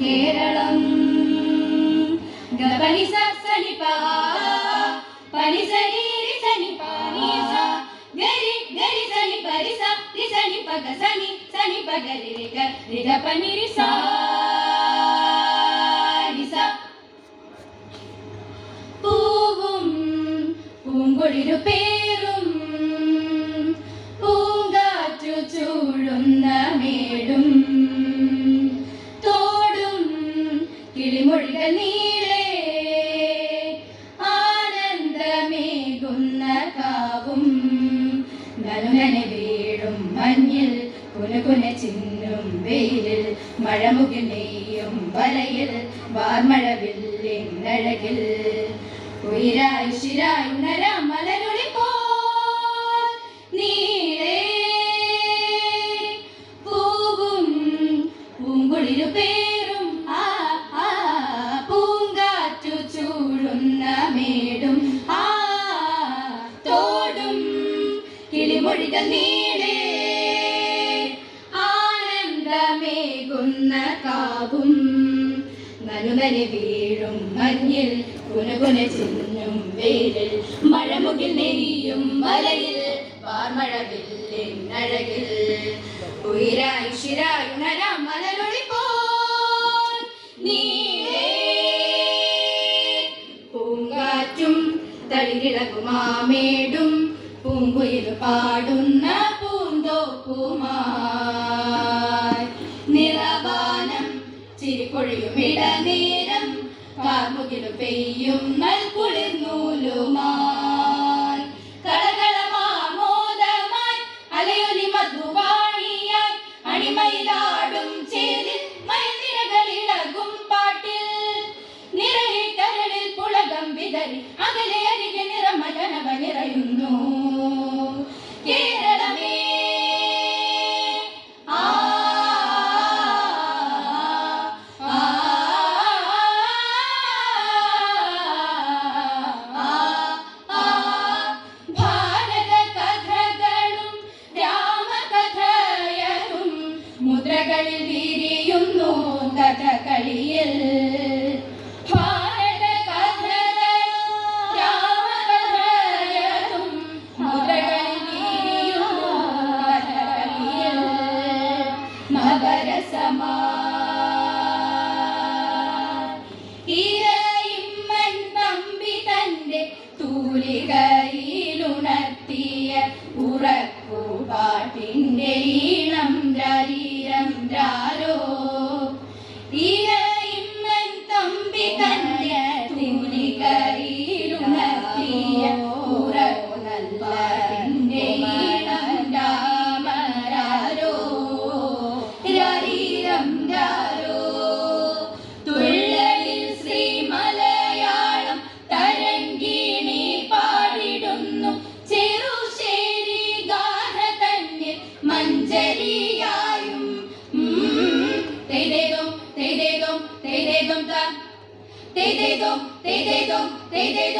കേരളം ഗപനിസ സനിപ പനിസരീരി സനിപ നീസ ഗരി ഗരി സനി പരിസ രി സനി പക സനി സനി പക രി രി ഗ രി ഗ പനി രി സ ചിന്നും വെയിലിൽ മഴമുകിൽ നെയ്യും വലയിൽ വാർമഴവില്ലിൻ അഴകിൽ ഉയരായി ശിരായി ഉണരാം മലരൊളി പേരും ആ ആ മേടും ആ തോടും നീളേ നനുനനെ വീഴും മഞ്ഞിൽ കുനുകുന ചിന്നും വെയിലിൽ മഴമുകിൽ നെയ്യും വലയിൽ വാർമഴവില്ലിൻ അഴകിൽ. ഉയരായി ശിരായി ഉണരാം മലരൊളി പോൽ നീളേ പൂങ്കാറ്റും തളിരിളകുമാമേടും. പൂങ്കുയിൽ പാടുന്ന പെയ്യുന്ന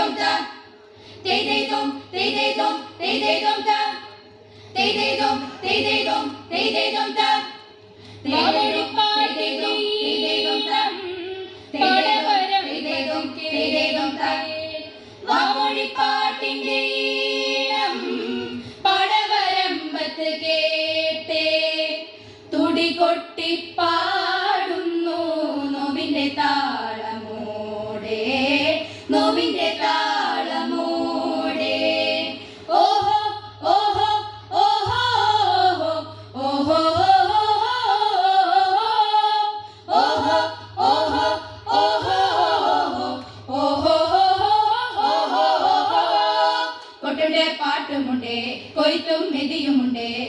dum da. Day day dum, day day dum, day day dum da. Day day dum, day day dum, day day dum da. Day day.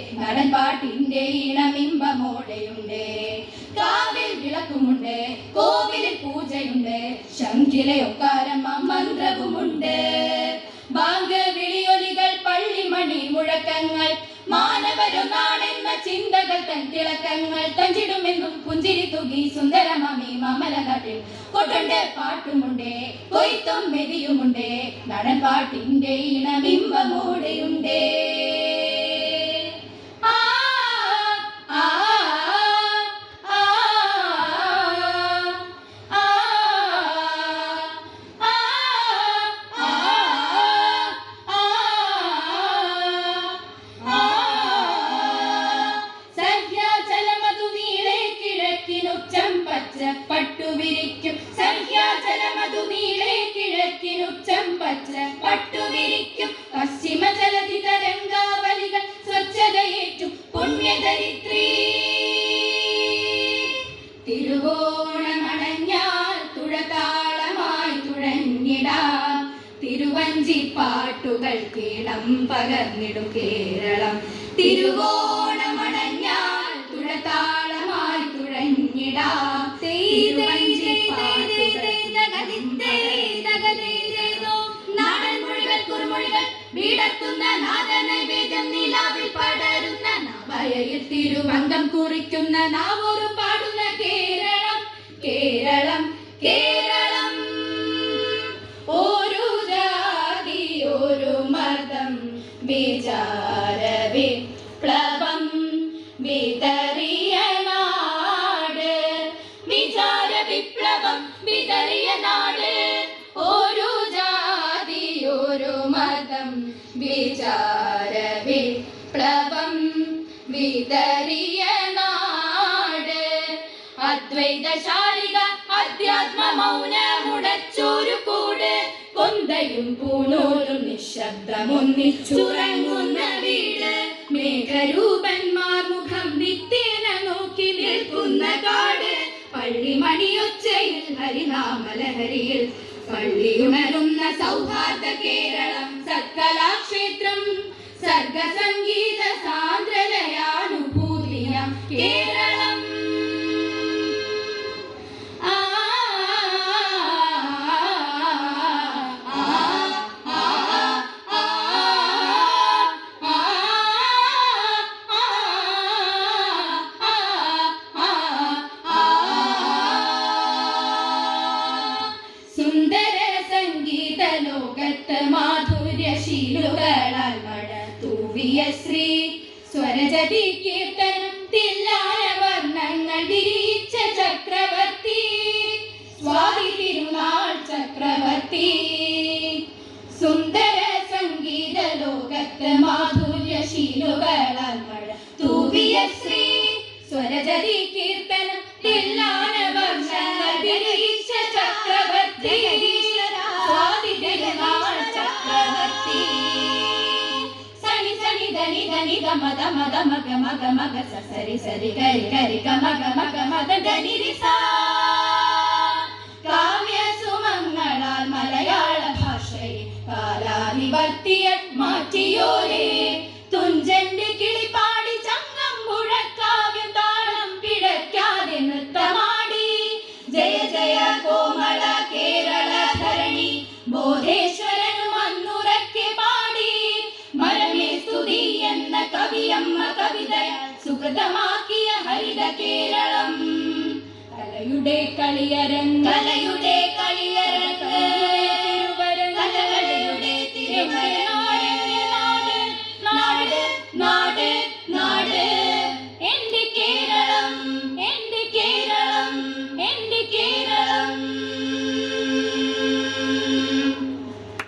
മെതിയുമുണ്ടേ നടൻ പാട്ടിന്റെ ഈണമിമ്പമോടെയുണ്ട് കാവിൽ വിളക്കുമുണ്ട് കോവിലിൽ പൂജയുണ്ട് ശങ്കിലയൊക്കാരം മന്ത്രവുമുണ്ട് ബാങ്ക് വിളിയൊലികൾ പള്ളിമണി മുഴക്കങ്ങൾ മാനവരൊന്നാണെന്ന ചിന്തകൾ തൻ തിളക്കങ്ങൾ തഞ്ചിടുമെന്നും പുഞ്ചിരി തുകി സുന്ദരമമി മാമലകാട്ടിൽ കൊട്ടുണ്ട് പാട്ടുമുണ്ട് കൊയ്ത്തും മെതിയുമുണ്ട്. നടൻ പാട്ടിന്റെ ഇണബിംബമൂടെയുണ്ടേ പട്ടുവിരിക്കും സഹ്യാചലമതു നീളെ കിഴക്കിനുച്ചം പച്ച പട്ടുവിരിക്കും പശ്ചിമ ജലധി തരംഗാവലികൾ സ്വച്ഛതയേറ്റും പുണ്യധരിത്രീ തിരുവോണമണഞ്ഞാൽ തുഴതാളമായി തുഴഞ്ഞിടാം. തിരുവഞ്ചിപ്പാട്ടുകൾ കേളം പകർന്നിടും കേരളം. തിരുവോണമണഞ്ഞാൽ വീടത്തുന്ന നാദനൈവേദ്യം നിലാവിൽ പടരുന്ന നവയയിൽ തിരുവങ്കം കുറിക്കുന്ന നാവോറും പാടുന്ന കേരളം കേരളം കേരളം. ഓരോ ജാതി ഓരോ മതം വിചാര വിചാര വിപ്ലവം വിതറിയ നാട്. അദ്വൈത ശാരിക അധ്യാത്മ മൗന മുടച്ചൊരു കൂട്. കൊന്തയും പൂണൂലും നിശബ്ദമൊന്നിച്ചുറങ്ങുന്ന വീട്. മേഘരൂപന്മാർ മുഖം നിത്യേന നോക്കി നിൽക്കുന്ന കാട്. പള്ളിമണിയൊച്ചയിൽ ഹരിനാമലഹരിയിൽ പള്ളിയുണരുന്ന സൗഹാർദ്ദ കേരളം സത്കലാക്ഷേത്രം സർഗസംഗീത Biri gamada madama கலியரங்கலையுள்